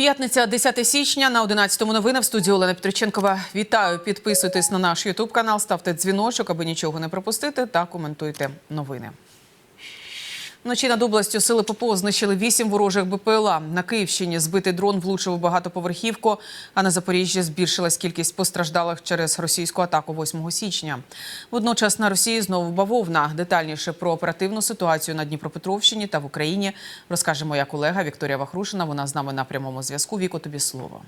П'ятниця, 10 січня на 11-му новина в студії Олена Петриченкова. Вітаю! Підписуйтесь на наш Ютуб канал, ставте дзвіночок, аби нічого не пропустити, та коментуйте новини. Вночі над областю сили ППО знищили вісім ворожих БПЛА. На Київщині збитий дрон влучив у багатоповерхівку, а на Запоріжжі збільшилась кількість постраждалих через російську атаку 8 січня. Водночас на Росії знову бавовна. Детальніше про оперативну ситуацію на Дніпропетровщині та в Україні розкаже моя колега Вікторія Вахрушина. Вона з нами на прямому зв'язку. Віко, тобі слово.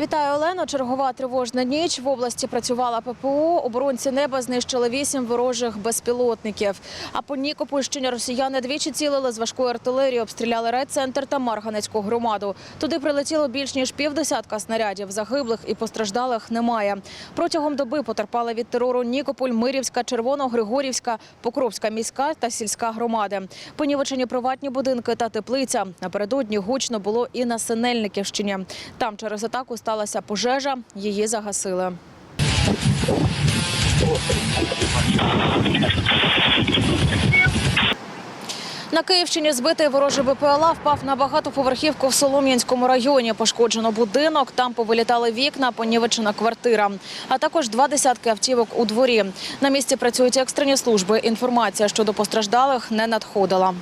Вітаю, Олено. Чергова тривожна ніч. В області працювала ППО. Оборонці неба знищили вісім ворожих безпілотників. А по Нікопольщині росіяни двічі цілили з важкої артилерії, обстріляли райцентр та Марганецьку громаду. Туди прилетіло більш ніж півдесятка снарядів. Загиблих і постраждалих немає. Протягом доби потерпали від терору Нікополь, Мирівська, Червоно-Григорівська, Покровська міська та сільська громади. Понівечені приватні будинки та теплиця. Напередодні гучно було і на Синельниківщині. Там через атаку сталася пожежа, її загасили. На Київщині збитий ворожий БПЛА впав на багатоповерхівку в Солом'янському районі. Пошкоджено будинок, там повилітали вікна, понівечена квартира, а також два десятки автівок у дворі. На місці працюють екстрені служби. Інформація щодо постраждалих не надходила.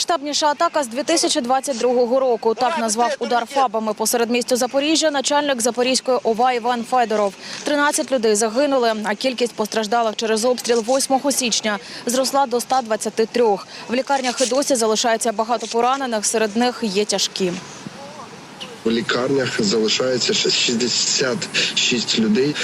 Наймасштабніша атака з 2022 року. Так назвав удар фабами посеред містя Запоріжжя начальник Запорізької ОВА Іван Федоров. 13 людей загинули, а кількість постраждалих через обстріл 8 січня зросла до 123. В лікарнях і досі залишається багато поранених, серед них є тяжкі. В лікарнях залишається ще 66 людей.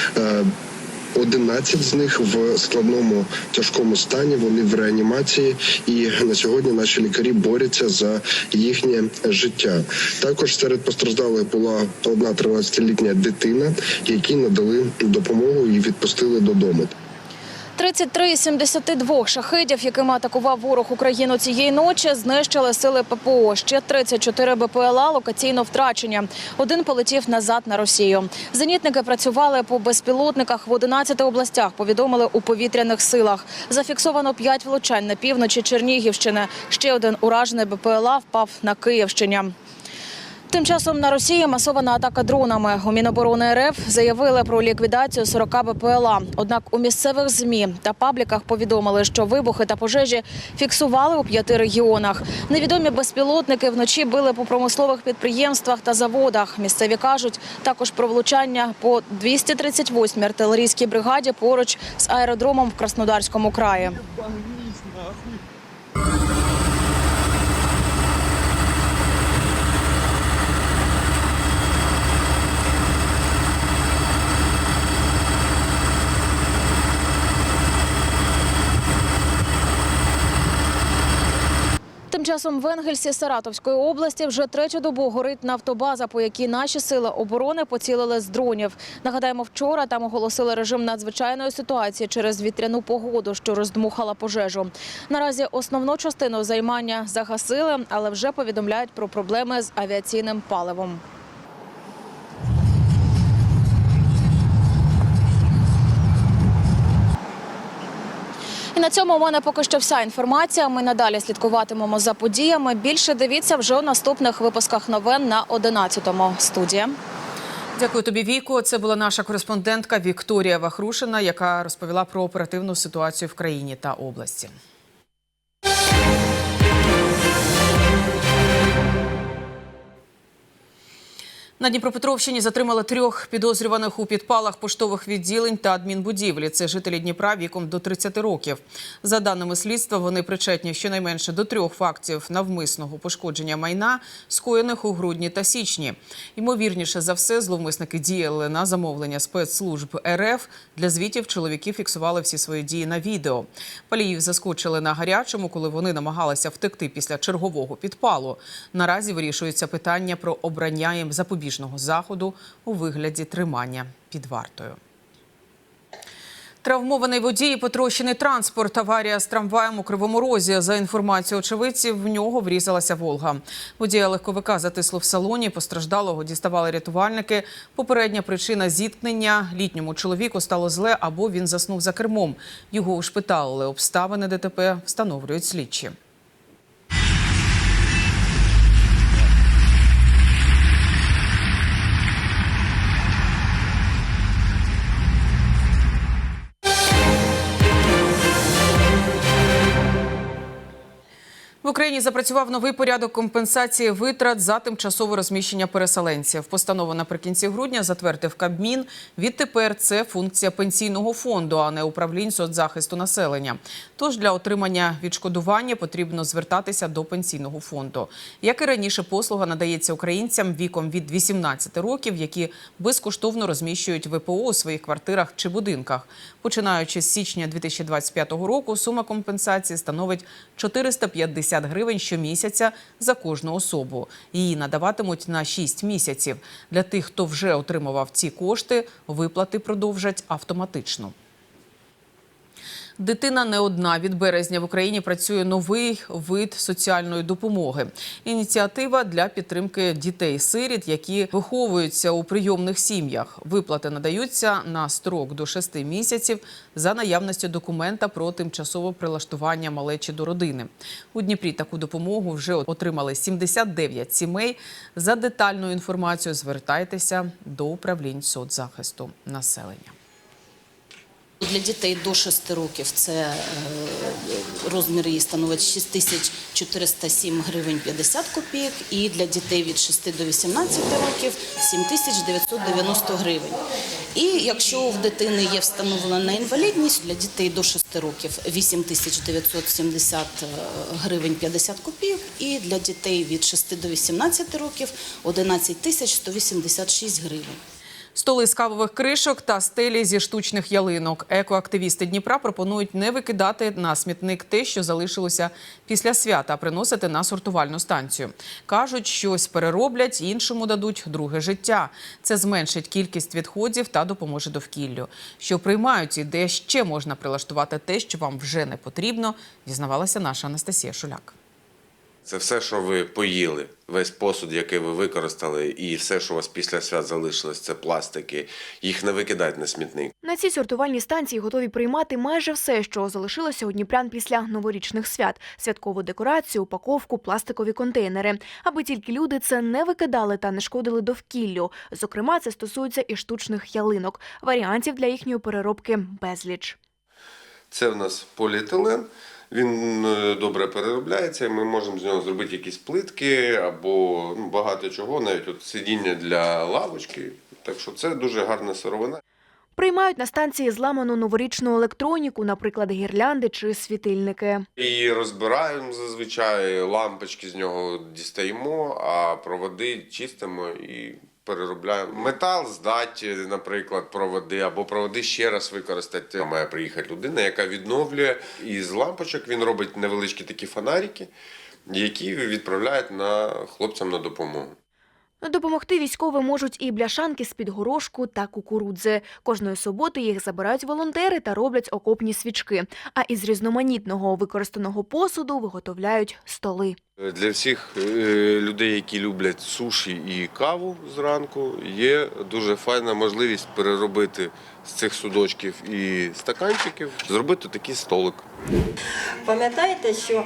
Е, 11 з них в складному тяжкому стані. Вони в реанімації, і на сьогодні наші лікарі борються за їхнє життя. Також серед постраждалих була одна 13-літня дитина, якій надали допомогу і відпустили додому. 33 із 72 шахидів, якими атакував ворог Україну цієї ночі, знищили сили ППО. Ще 34 БПЛА локаційно втрачені. Один полетів назад на Росію. Зенітники працювали по безпілотниках в 11 областях. Повідомили у повітряних силах. Зафіксовано 5 влучань на півночі Чернігівщини. Ще один уражений БПЛА впав на Київщині. Тим часом на Росії масована атака дронами. У Міноборони РФ заявили про ліквідацію 40 БПЛА. Однак у місцевих змі та пабліках повідомили, що вибухи та пожежі фіксували у п'яти регіонах. Невідомі безпілотники вночі били по промислових підприємствах та заводах. Місцеві кажуть також про влучання по 238-й артилерійській бригаді поруч з аеродромом в Краснодарському краї. Тим часом в Енгельсі Саратовської області вже третю добу горить нафтобаза, по якій наші сили оборони поцілили з дронів. Нагадаємо, вчора там оголосили режим надзвичайної ситуації через вітряну погоду, що роздмухала пожежу. Наразі основну частину займання загасили, але вже повідомляють про проблеми з авіаційним паливом. І на цьому у мене поки що вся інформація. Ми надалі слідкуватимемо за подіями. Більше дивіться вже у наступних випусках новин на 11-му. Студія. Дякую тобі, Віко. Це була наша кореспондентка Вікторія Вахрушина, яка розповіла про оперативну ситуацію в країні та області. На Дніпропетровщині затримали трьох підозрюваних у підпалах поштових відділень та адмінбудівлі. Це жителі Дніпра віком до 30 років. За даними слідства, вони причетні щонайменше до трьох фактів навмисного пошкодження майна, скоєних у грудні та січні. Ймовірніше за все, зловмисники діяли на замовлення спецслужб РФ. Для звітів чоловіки фіксували всі свої дії на відео. Паліїв заскочили на гарячому, коли вони намагалися втекти після чергового підпалу. Наразі вирішується питання про обрання їм запобіжного заходу у вигляді тримання під вартою. Травмований водій потрощений транспорт. Аварія з трамваєм у Кривому Розі. За інформацією очевидців, в нього врізалася Волга. Водія легковика затисло в салоні. Постраждалого діставали рятувальники. Попередня причина зіткнення літньому чоловіку стало зле або він заснув за кермом. Його ушпиталили. Обставини ДТП встановлюють слідчі. Україні запрацював новий порядок компенсації витрат за тимчасове розміщення переселенців. Постанову наприкінці грудня затвердив Кабмін. Відтепер це функція пенсійного фонду, а не управлінь соцзахисту населення. Тож для отримання відшкодування потрібно звертатися до пенсійного фонду. Як і раніше, послуга надається українцям віком від 18 років, які безкоштовно розміщують ВПО у своїх квартирах чи будинках. Починаючи з січня 2025 року, сума компенсації становить 450 гривень щомісяця за кожну особу. Її надаватимуть на 6 місяців. Для тих, хто вже отримував ці кошти, виплати продовжать автоматично. Дитина не одна. Від березня в Україні працює новий вид соціальної допомоги. Ініціатива для підтримки дітей-сиріт, які виховуються у прийомних сім'ях. Виплати надаються на строк до 6 місяців за наявності документа про тимчасове прилаштування малечі до родини. У Дніпрі таку допомогу вже отримали 79 сімей. За детальною інформацією звертайтеся до управлінь соцзахисту населення. Для дітей до 6 років це е, розмір її становить 6407 гривень 50 копійок, і для дітей від 6 до 18 років 7990 гривень. І якщо в дитини є встановлена інвалідність, для дітей до 6 років 8970 гривень 50 копійок, і для дітей від 6 до 18 років 11186 гривень. Столи з кавових кришок та стелі зі штучних ялинок. Екоактивісти Дніпра пропонують не викидати на смітник те, що залишилося після свята, а приносити на сортувальну станцію. Кажуть, щось перероблять, іншому дадуть друге життя. Це зменшить кількість відходів та допоможе довкіллю. Що приймають і де ще можна прилаштувати те, що вам вже не потрібно, дізнавалася наша Анастасія Шуляк. Це все, що ви поїли, весь посуд, який ви використали, і все, що у вас після свят залишилось, це пластики. Їх не викидають на смітник. На цій сортувальній станції готові приймати майже все, що залишилося у Дніпрян після новорічних свят: святкову декорацію, упаковку, пластикові контейнери, аби тільки люди це не викидали та не шкодили довкіллю. Зокрема, це стосується і штучних ялинок. Варіантів для їхньої переробки безліч. Це в нас поліетилен. Він е, добре переробляється, ми можемо з нього зробити якісь плитки або ну, багато чого, навіть от сидіння для лавочки. Так що це дуже гарна сировина. Приймають на станції зламану новорічну електроніку, наприклад, гірлянди чи світильники. І розбираємо зазвичай, лампочки з нього дістаємо, а проводи чистимо і переробляємо. Метал здати, наприклад, проводи, або проводи ще раз використати. Має приїхати людина, яка відновлює. І з лампочок він робить невеличкі такі фонарики, які відправляють на хлопцям на допомогу. Допомогти військовим можуть і бляшанки з-під горошку та кукурудзи. Кожної суботи їх забирають волонтери та роблять окопні свічки. А із різноманітного використаного посуду виготовляють столи. Для всіх е, людей, які люблять суші і каву зранку, є дуже файна можливість переробити з цих судочків і стаканчиків, зробити такий столик. Пам'ятаєте, що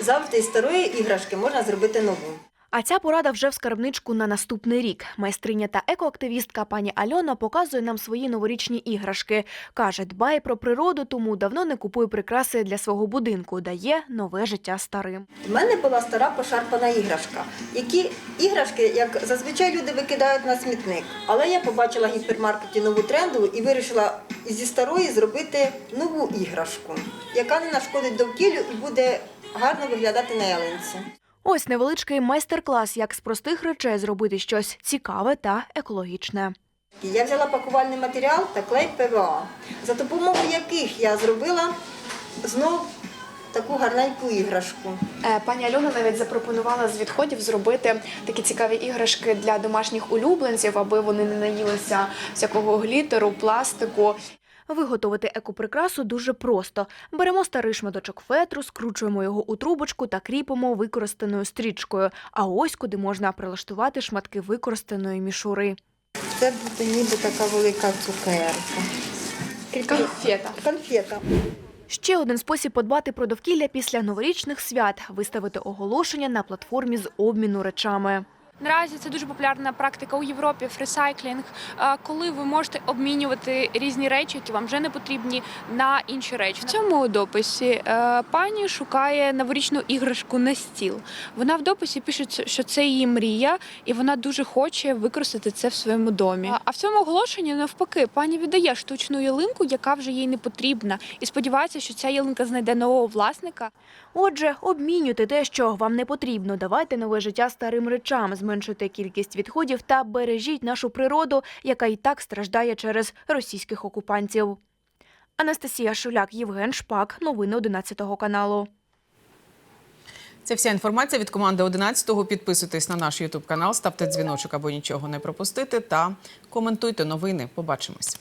завжди із старої іграшки можна зробити нову. А ця порада вже в скарбничку на наступний рік. Майстриня та екоактивістка пані Альона показує нам свої новорічні іграшки. Каже, дбає про природу, тому давно не купує прикраси для свого будинку, дає нове життя старим. У мене була стара пошарпана іграшка, які іграшки, як зазвичай люди викидають на смітник. Але я побачила в гіпермаркеті нову тренду і вирішила зі старої зробити нову іграшку, яка не нашкодить довкіллю і буде гарно виглядати на ялинці. Ось невеличкий майстер-клас, як з простих речей зробити щось цікаве та екологічне. Я взяла пакувальний матеріал та клей ПВА, за допомогою яких я зробила знов таку гарненьку іграшку. Е, Пані Альона навіть запропонувала з відходів зробити такі цікаві іграшки для домашніх улюбленців, аби вони не наїлися всякого глітеру, пластику. Виготовити екоприкрасу дуже просто. Беремо старий шматочок фетру, скручуємо його у трубочку та кріпимо використаною стрічкою. А ось куди можна прилаштувати шматки використаної мішури. Це буде ніби така велика цукерка. Конфета. Конфета. Ще один спосіб подбати про довкілля після новорічних свят виставити оголошення на платформі з обміну речами. Наразі це дуже популярна практика у Європі фрисайклінг, е, коли ви можете обмінювати різні речі, які вам вже не потрібні, на інші речі. В цьому дописі е, пані шукає новорічну іграшку на стіл. Вона в дописі пише, що це її мрія, і вона дуже хоче використати це в своєму домі. А в цьому оголошенні навпаки, пані віддає штучну ялинку, яка вже їй не потрібна, і сподівається, що ця ялинка знайде нового власника. Отже, обмінюйте те, що вам не потрібно, давайте нове життя старим речам, зменшуйте кількість відходів та бережіть нашу природу, яка і так страждає через російських окупантів. Анастасія Шуляк, Євген Шпак. Новини 11 каналу. Це вся інформація від команди 11-го. Підписуйтесь на наш Ютуб канал, ставте дзвіночок, аби нічого не пропустити. Та коментуйте новини. Побачимось.